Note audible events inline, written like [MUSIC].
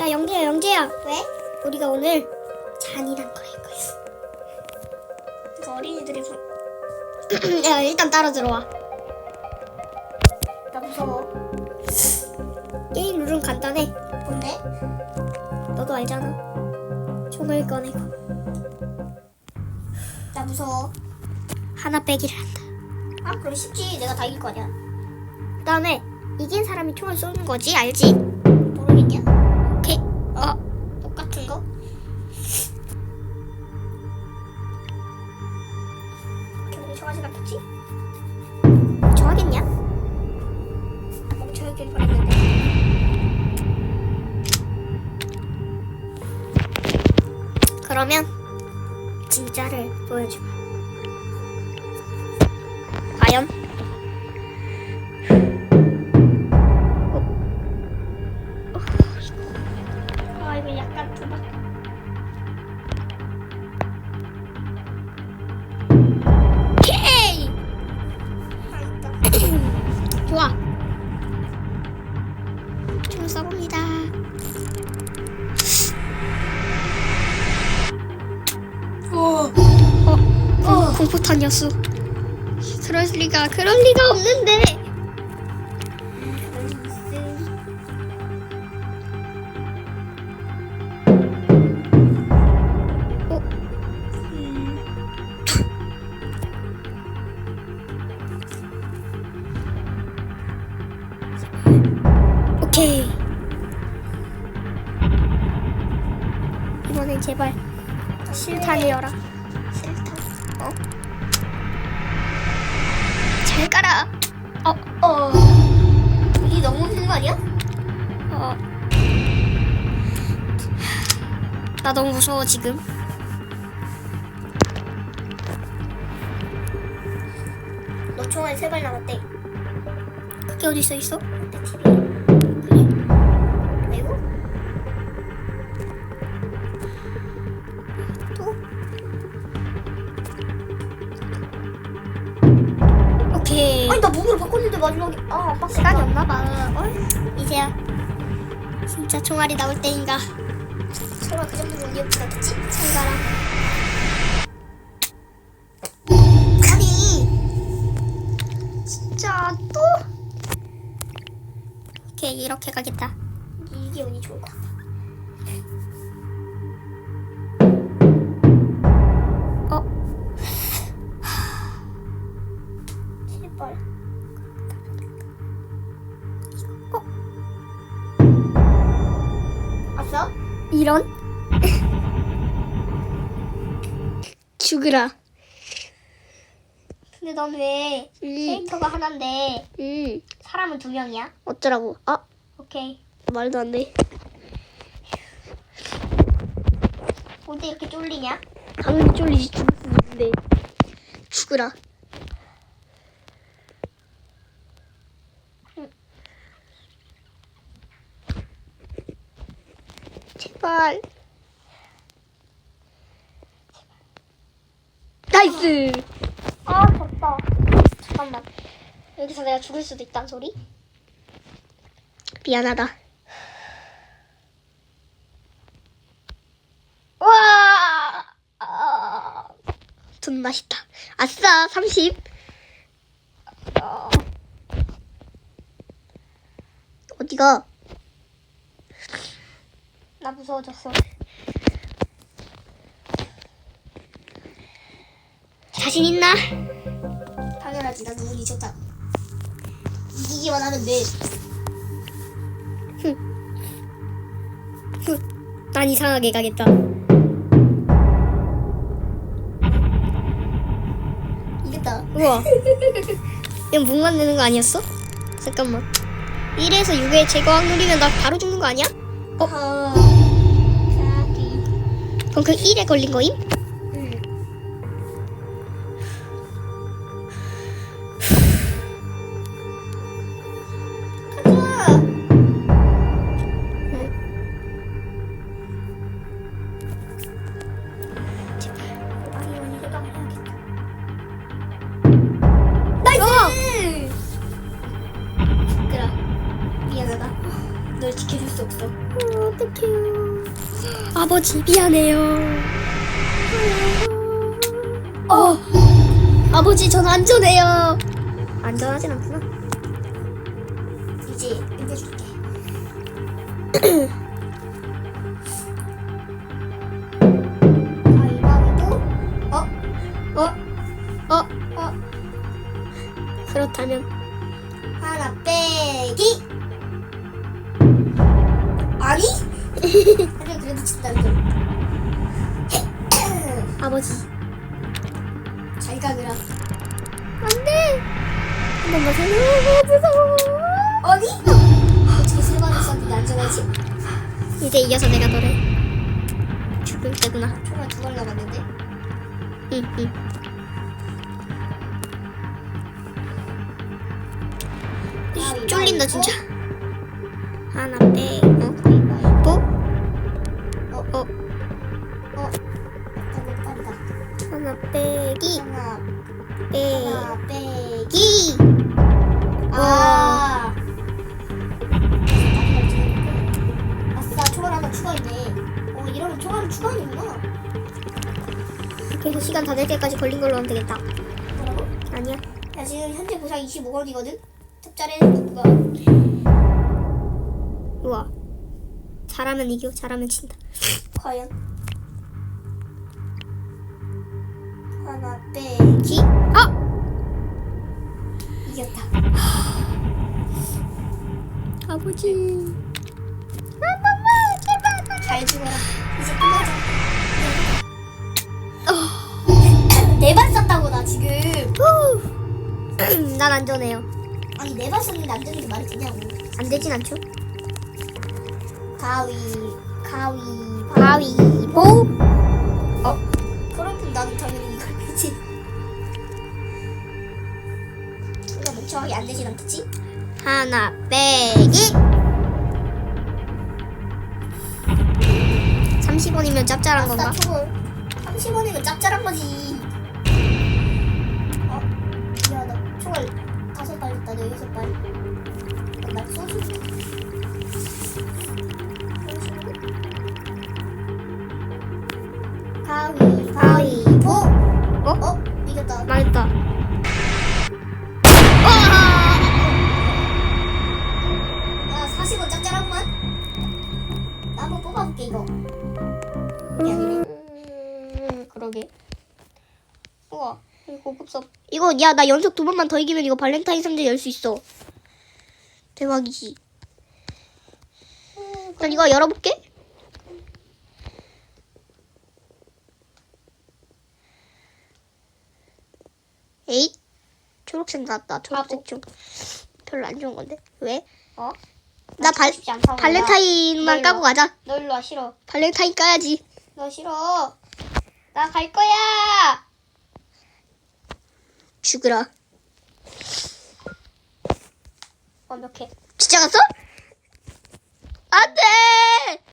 야 영재야 영재야 왜? 우리가 오늘 잔인한 거할 거야 이거 어린이들이 부... [CLEARS THROAT] 야 일단 따라 들어와 나 무서워. 게임 룰은 간단해 뭔데? 너도 알잖아 총을 꺼내고 나 무서워. 하나 빼기를 한다 아 그럼 쉽지. 내가 다 이길 거 아니야. 그 다음에 이긴 사람이 총을 쏘는 거지 알지? 그러면 진짜를 보여주마 과연? 공포탄이었어 그럴 리가 그럴 리가 없는데 어? 오케이 이번엔 제발 실탄이어라. 어? 잘 깔아 어, 어. 이게 너무 힘든 거 아니야? 어. 나 너무 무서워 지금 너 총알 세 발 남았대. 그게 어디 써 있어? 내 TV. 그래? 오케이 아니 나 무기를 바꿨는데 마지막에 아 아빠 시간이 없나 봐 어? 이제야 진짜 총알이 나올 때인가 설마 그 정도면 언제부터 나겠지? 참가라 아니 진짜 또? 오케이 이렇게 가겠다 이게 운이 좋을 것 같아. 이런? 죽으라 근데 넌 왜 음, 캐릭터가 하나인데 음 사람은 두 명이야? 어쩌라고 아 오케이. 말도 안돼 어디 이렇게 쫄리냐? 당연히 쫄리지 있는데 죽으라 제발. 나이스. 아 졌다. 잠깐만. 여기서 내가 죽을 수도 있단 소리? 미안하다. 와! 아, 돈 맛있다. 아싸 30 어. 어디가 나 무서워졌어. 자신 있나? 당연하지. 나 누군이 좋다. 이기기만 하면 돼. 난 이상하게 가겠다 이겼다. 우와 이건 문 만드는 거 아니었어? 잠깐만 1에서 6에 제거 확률이면 나 바로 죽는 거 아니야? 어. 자기. 그럼 그 1에 걸린 거임? 아버지 미안해요. 어 아버지 전 안전해요. 안전하진 않구나. 이제 이겨줄게. 가위바위보. 어? 어? 어? 어? 그렇다면 하나 빼기. 근데 [LAUGHS] 그래도. 아버지 잘 가느라. 안돼. 한 번만 살려. 무서워. 아니? 어떻게 세 번을 썼는데 안전하지? 이제 이겨서 내가 너를 죽일 때구나. 총알 두발 남았는데. 응, 응. 이, 쫄린다 진짜. 하나 빼. 어? 뭐? 어? 어? 어? 너무 빠르다. 하나 빼기. 하나, 빼. 하나 빼기. 기. 아. 아싸, 총알 하나 추가했네. 어, 이러면 총알을 추가하는구나. 그래서 시간 다 될 때까지 걸린 걸로 하면 되겠다. 뭐라고? 아니야. 야, 지금 현재 보상 25원이거든? 탑자리는 누가? 우와. 잘하면 이겨. 잘하면 진다. 과연? 하나 빼기. 기. 아! 이겼다. [GASPS] 아버지. 잘 죽어라. 이제 끝나자. 어. 네발 썼다고, 나 지금. 후. [CLEARS THROAT] 난 안전해요. 아니, 네발 썼는데 안 되는 게 말이 되냐고. 안 되진 않죠? 가위, 가위, 가위보. 어? 그럼 나는 당연히 이걸 빼지. 둘다 멍청하게 안 되진 않겠지? 하나 빼기 30원이면 짭짤한 건가? 초월. 30원이면 짭짤한 거지. 어? 미안하다. 초월 다섯 발 있다, 너 여섯 발. 어, 나 소주. 가위보. 어? 어? 이겼다. 망했다 야, 40원 짭짤하구만. 나 한번 뽑아볼게, 이거. 이게 아니네. 음, 그러게 우와 이거 고급섭 이거 야 나 연속 두 번만 더 이기면 이거 발렌타인 상자 열 수 있어 대박이지 난 이거 열어볼게 에잇 초록색 나왔다 초록색 좀 별로 안 좋은 건데 왜? 어? 나 발, 발렌타인만 나. 까고 가자 너 일로 와, 싫어. 발렌타인 까야지 너 싫어. 나 갈 거야. 죽으라 완벽해. 진짜 갔어? 안돼